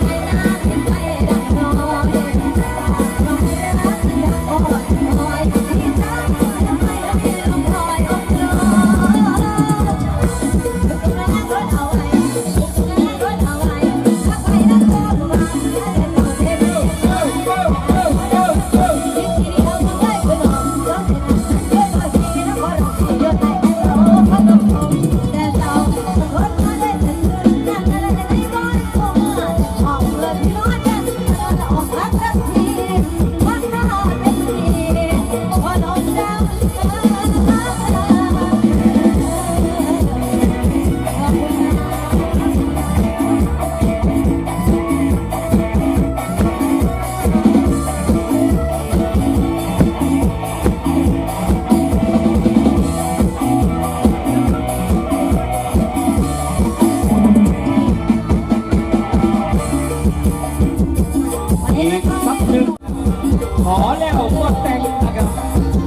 Thank you. วแต่งนะครัน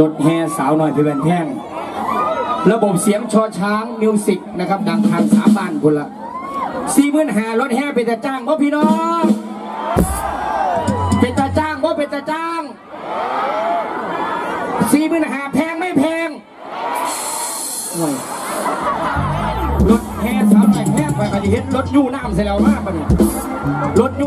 รถแห่สาวหน่อยพี่แวนแท่งระบบเสียงชอช้างมิวสิกนะครับ ดังทางสามบ้านคนละสี่หมื่นหารถแห่เป็นตาจ้างบ่อพี่น้อง เห็นรถยู่น้ำใส่เรามากปะเนี่ยรถ